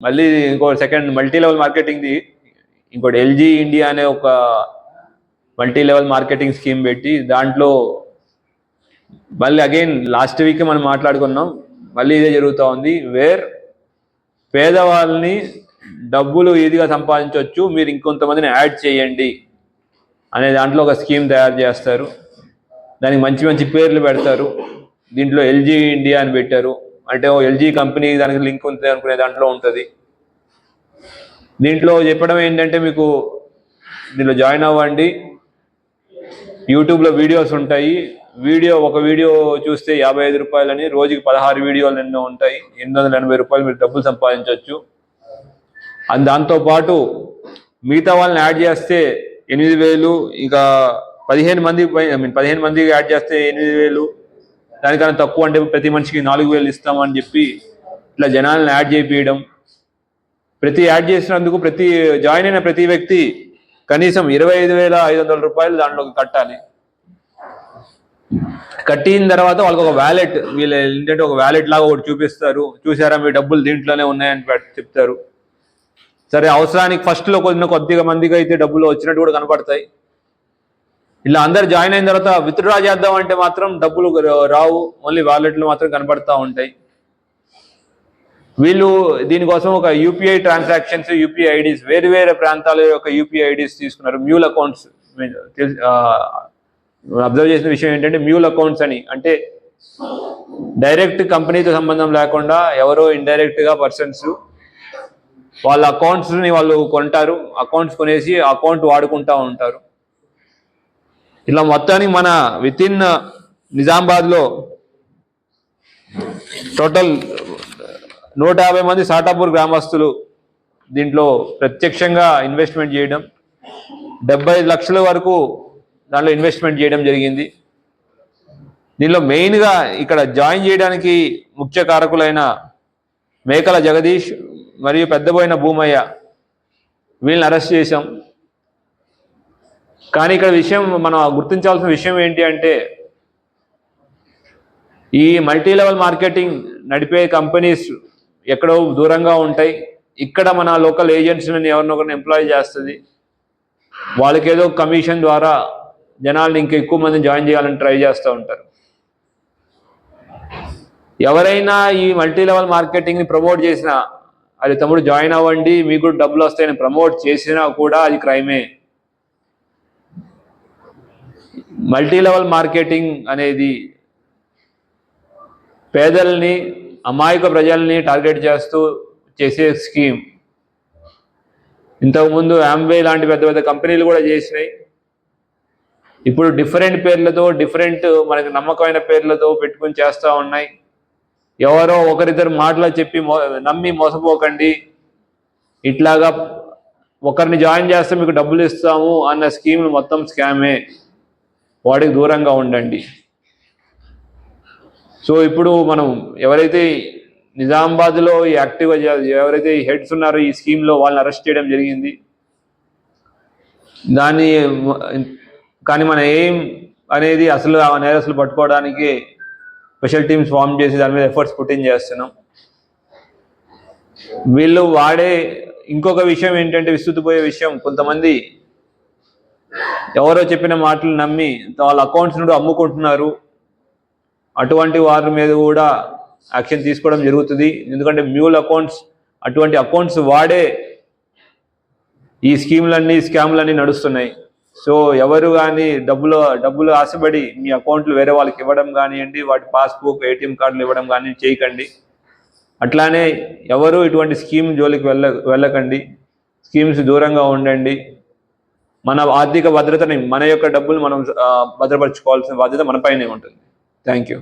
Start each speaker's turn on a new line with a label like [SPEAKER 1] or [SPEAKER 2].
[SPEAKER 1] మళ్ళీ ఇంకో second multi level మార్కెటింగ్ది ఇంకోటి ఎల్జీ ఇండియా అనే ఒక మల్టీ లెవెల్ మార్కెటింగ్ స్కీమ్ పెట్టి దాంట్లో మళ్ళీ అగైన్ లాస్ట్ వీక్ మనం మాట్లాడుకున్నాం. మళ్ళీ ఇదే జరుగుతూ ఉంది. వేర్ పేదవాళ్ళని డబ్బులు ఈజీగా సంపాదించవచ్చు మీరు ఇంకొంతమందిని యాడ్ చేయండి అనే దాంట్లో ఒక స్కీమ్ తయారు చేస్తారు. దానికి మంచి మంచి పేర్లు పెడతారు. దీంట్లో ఎల్జీ ఇండియా అని పెట్టారు. అంటే ఓ ఎల్జీ కంపెనీ దానికి లింక్ ఉంది అనుకునే దాంట్లో ఉంటుంది. దీంట్లో చెప్పడం ఏంటంటే మీకు దీంట్లో జాయిన్ అవ్వండి. యూట్యూబ్లో వీడియోస్ ఉంటాయి. వీడియో ఒక వీడియో చూస్తే యాభై ఐదు రూపాయలని రోజుకి పదహారు వీడియోలు ఎన్నో ఉంటాయి. ఎనిమిది వందల ఎనభై రూపాయలు మీరు డబ్బులు సంపాదించవచ్చు. అండ్ దాంతోపాటు మిగతా వాళ్ళని యాడ్ చేస్తే ఎనిమిది వేలు ఇంకా పదిహేను మంది ఐ మీన్ పదిహేను మందికి యాడ్ చేస్తే ఎనిమిది వేలు దానికన్నా తక్కువ అంటే ప్రతి మనిషికి నాలుగు వేలు ఇస్తామని చెప్పి ఇట్లా జనాలను యాడ్ చేయించడం ప్రతి యాడ్ చేసినందుకు ప్రతి జాయిన్ అయిన ప్రతి వ్యక్తి కనీసం ఇరవై ఐదు వేల ఐదు వందల రూపాయలు దాంట్లోకి కట్టాలి. కట్టిన తర్వాత వాళ్ళకి ఒక వ్యాలెట్ వీళ్ళు ఏంటంటే ఒక వ్యాలెట్ లాగా ఒకటి చూపిస్తారు. చూసారా మీ డబ్బులు దీంట్లోనే ఉన్నాయని చెప్తారు. సరే అవసరానికి ఫస్ట్లో కొద్దిగా కొద్దిగా మందికి అయితే డబ్బులు వచ్చినట్టు కూడా కనపడతాయి. ఇలా అందరు జాయిన్ అయిన తర్వాత విత్డ్రా చేద్దాం అంటే మాత్రం డబ్బులు రావు. ఓన్లీ వాలెట్లు మాత్రం కనపడతా ఉంటాయి. వీళ్ళు దీనికోసం ఒక యూపీఐ ట్రాన్సాక్షన్స్ యూపీఐ ఐడీస్ వేరు వేరే ప్రాంతాల యొక్క యూపీఐ ఐడీస్ తీసుకున్నారు. Mule accounts. అబ్జర్వ్ చేసిన విషయం ఏంటంటే మ్యూల్ అకౌంట్స్ అని. అంటే డైరెక్ట్ కంపెనీతో సంబంధం లేకుండా ఎవరో ఇండైరెక్ట్గా పర్సన్స్ వాళ్ళ అకౌంట్స్ని వాళ్ళు కొంటారు. అకౌంట్స్ కొనేసి అకౌంట్ వాడుకుంటా ఉంటారు. ఇలా మొత్తానికి మన విత్ ఇన్ టోటల్ నూట యాభై మంది సాటాపూర్ గ్రామస్తులు దీంట్లో ప్రత్యక్షంగా ఇన్వెస్ట్మెంట్ చేయడం డెబ్బై ఐదు లక్షల వరకు దాంట్లో ఇన్వెస్ట్మెంట్ చేయడం జరిగింది. దీనిలో మెయిన్గా ఇక్కడ జాయిన్ చేయడానికి ముఖ్య కారకులైన మేకల జగదీష్ మరియు పెద్దబోయిన భూమయ్య వీళ్ళని అరెస్ట్ చేశాం. కానీ ఇక్కడ విషయం మనం గుర్తించాల్సిన విషయం ఏంటి అంటే ఈ మల్టీ లెవెల్ మార్కెటింగ్ నడిపే కంపెనీస్ ఎక్కడో దూరంగా ఉంటాయి. ఇక్కడ మన లోకల్ ఏజెంట్స్ని ఎవరినో ఒకరిని ఎంప్లాయ్ చేస్తుంది. వాళ్ళకి ఏదో కమిషన్ ద్వారా జనాల్ని ఇంకా ఎక్కువ మంది జాయిన్ చేయాలని ట్రై చేస్తూ ఉంటారు. ఎవరైనా ఈ మల్టీ లెవెల్ మార్కెటింగ్ని ప్రమోట్ చేసినా అది తమ్ముడు జాయిన్ అవ్వండి మీకు డబ్బులు వస్తాయని ప్రమోట్ చేసినా కూడా అది క్రైమే. మల్టీ లెవెల్ మార్కెటింగ్ అనేది పేదల్ని అమాయక ప్రజల్ని టార్గెట్ చేస్తూ చేసే స్కీమ్. ఇంతకుముందు ఆంబే లాంటి పెద్ద పెద్ద కంపెనీలు కూడా చేసినాయి. ఇప్పుడు డిఫరెంట్ పేర్లతో డిఫరెంట్ మనకు నమ్మకమైన పేర్లతో పెట్టుకుని చేస్తూ ఉన్నాయి. ఎవరో ఒకరిద్దరు మాటలు చెప్పి మో నమ్మి మోసపోకండి. ఇట్లాగా ఒకరిని జాయిన్ చేస్తే మీకు డబ్బులు ఇస్తాము అన్న స్కీమ్ మొత్తం స్కామే. వాడికి దూరంగా ఉండండి. సో ఇప్పుడు మనం ఎవరైతే నిజామాబాద్లో ఈ యాక్టివ్గా ఎవరైతే హెడ్స్ ఉన్నారో ఈ స్కీమ్లో వాళ్ళని అరెస్ట్ చేయడం జరిగింది. దాన్ని కానీ మన ఏం అనేది అసలు ఆ నేరస్తులు పట్టుకోవడానికి స్పెషల్ టీమ్స్ ఫామ్ చేసి దాని మీద ఎఫర్ట్స్ పుట్టింగ్ చేస్తున్నాం. వీళ్ళు వాడే ఇంకొక విషయం ఏంటంటే విస్తృతిపోయే విషయం కొంతమంది ఎవరో చెప్పిన మాటలు నమ్మి వాళ్ళ అకౌంట్స్ నుండి అమ్ముకుంటున్నారు. అటువంటి వారి మీద కూడా యాక్షన్ తీసుకోవడం జరుగుతుంది. ఎందుకంటే మ్యూల్ అకౌంట్స్ అటువంటి అకౌంట్స్ వాడే ఈ స్కీమ్లన్నీ స్కామ్లన్నీ నడుస్తున్నాయి. సో ఎవరు కానీ డబ్బులు డబ్బులు ఆశపడి మీ అకౌంట్లు వేరే వాళ్ళకి ఇవ్వడం కానివ్వండి వాటి పాస్బుక్ ఏటీఎం కార్డులు ఇవ్వడం కానీ చేయకండి. అట్లానే ఎవరు ఇటువంటి స్కీమ్ జోలికి వెళ్ళ వెళ్ళకండి. స్కీమ్స్ దూరంగా ఉండండి. మన ఆర్థిక భద్రతని మన యొక్క డబ్బులు మనం భద్రపరచుకోవాల్సిన బాధ్యత మన పైనే ఉంటుంది. Thank you